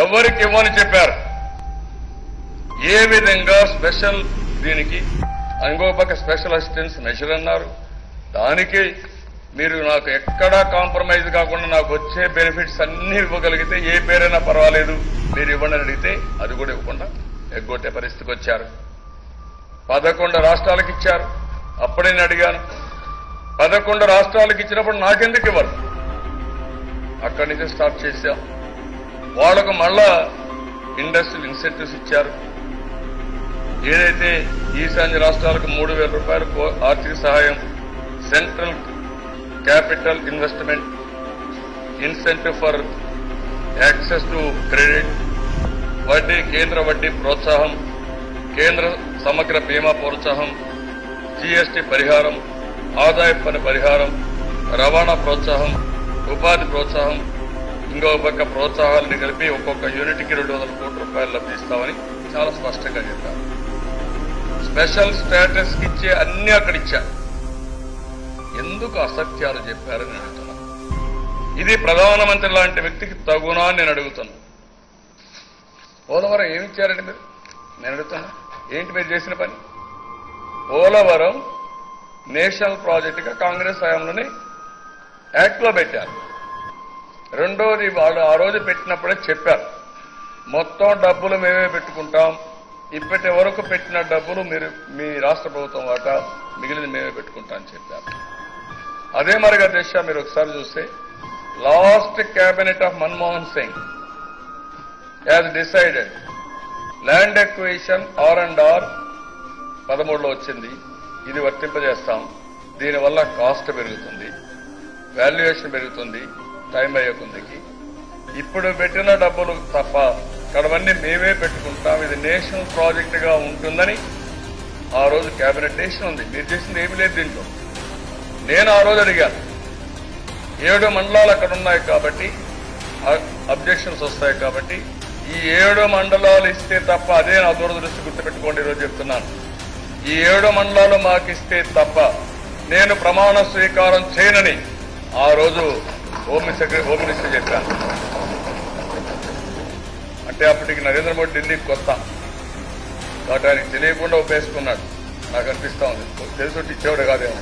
ఎవరికి ఇవ్వని చెప్పారు? ఏ విధంగా స్పెషల్ దీనికి ఇంకొక పక్క స్పెషల్ అసిస్టెన్స్ మెషర్ అన్నారు? దానికి మీరు నాకు ఎక్కడా కాంప్రమైజ్ కాకుండా నాకు వచ్చే బెనిఫిట్స్ అన్ని ఇవ్వగలిగితే ఏ పేరైనా పర్వాలేదు. మీరు ఇవ్వండి అని అడిగితే అది కూడా ఇవ్వకుండా ఎగ్గొట్టే పరిస్థితికి వచ్చారు. పదకొండు రాష్ట్రాలకు ఇచ్చారు. అప్పుడే నేను అడిగాను. పదకొండు రాష్ట్రాలకు ఇచ్చినప్పుడు నాకెందుకు ఇవ్వరు? అక్కడి నుంచి స్టార్ట్ చేశాం. వాళ్ళకు మళ్ళా ఇండస్ట్రియల్ ఇన్సెంటివ్స్ ఇచ్చారు. ఏదైతే ఈశాన్య రాష్ట్రాలకు మూడు వేల రూపాయలు ఆర్థిక సహాయం central capital investment incentive for access to credit వడ్డీ కేంద్ర వడ్డీ ప్రోత్సాహం కేంద్ర సమగ్ర బీమా ప్రోత్సాహం జీఎస్టీ పరిహారం ఆదాయ పన్ను పరిహారం రవాణా ప్రోత్సాహం ఉపాధి ప్రోత్సాహం ఇంకో పక్క ప్రోత్సాహాలను కలిపి ఒక్కొక్క యూనిట్కి రెండు వందల కోట్ల రూపాయలు లభిస్తామని చాలా స్పష్టంగా చెప్పారు. స్పెషల్ స్టేటస్ ఇచ్చే అన్ని అక్కడ ఇచ్చారు ఎందుకు అసత్యాలు చెప్పారని అడుగుతున్నాను అడుగుతున్నా. ఇది ప్రధానమంత్రి లాంటి వ్యక్తికి తగునా నేను అడుగుతున్నా. పోలవరం ఏమి ఇచ్చారండి మీరు? నేను అడుగుతున్నా. ఏంటి మీరు చేసిన పని? పోలవరం నేషనల్ ప్రాజెక్టుగా కాంగ్రెస్ హయాంలోనే యాక్ట్లో పెట్టారు. రెండోది వాళ్ళు ఆ రోజు పెట్టినప్పుడే చెప్పారు. మొత్తం డబ్బులు మేమే పెట్టుకుంటాం. ఇప్పటి వరకు పెట్టిన డబ్బులు మీరు మీ రాష్ట్ర ప్రభుత్వం వాటా మిగిలిన మేమే పెట్టుకుంటామని చెప్పారు. అదే మరిగా దిశ మీరు ఒకసారి చూస్తే last cabinet of Manmohan Singh as decided. Land acquisition R and R పదమూడులో వచ్చింది. ఇది వర్తింపజేస్తాం. దీనివల్ల కాస్ట్ పెరుగుతుంది. వాల్యుయేషన్ పెరుగుతుంది. టైం అయ్యే కొందికి ఇప్పుడు పెట్టిన డబ్బులు తప్ప ఇక్కడవన్నీ మేమే పెట్టుకుంటాం. ఇది నేషనల్ ప్రాజెక్ట్గా ఉంటుందని ఆ రోజు కేబినెట్ డెసిషన్ ఉంది. మీరు చేసింది ఏమీ లేదు దీంట్లో. నేను ఆ రోజు అడిగాను ఏడు మండలాలు అక్కడ ఉన్నాయి కాబట్టి అబ్జెక్షన్స్ వస్తాయి కాబట్టి ఈ ఏడు మండలాలు ఇస్తే తప్ప అదే నా దూరదృష్టి గుర్తుపెట్టుకోండి ఈరోజు చెప్తున్నాను. ఈ ఏడు మండలాలు మాకు ఇస్తే తప్ప నేను ప్రమాణ స్వీకారం చేయనని ఆ రోజు హోమ్ సెక్రటరీ హోమ్ మినిస్టర్ చెప్పాను అంటే అప్పటికి నరేంద్ర మోడీ ఢిల్లీకి కొత్త. కాబట్టి ఆయనకి తెలియకుండా ఉపయోగించుకున్నాడు నాకు అనిపిస్తా ఉంది. తెలుసు ఇచ్చేవాడు కాదేమో.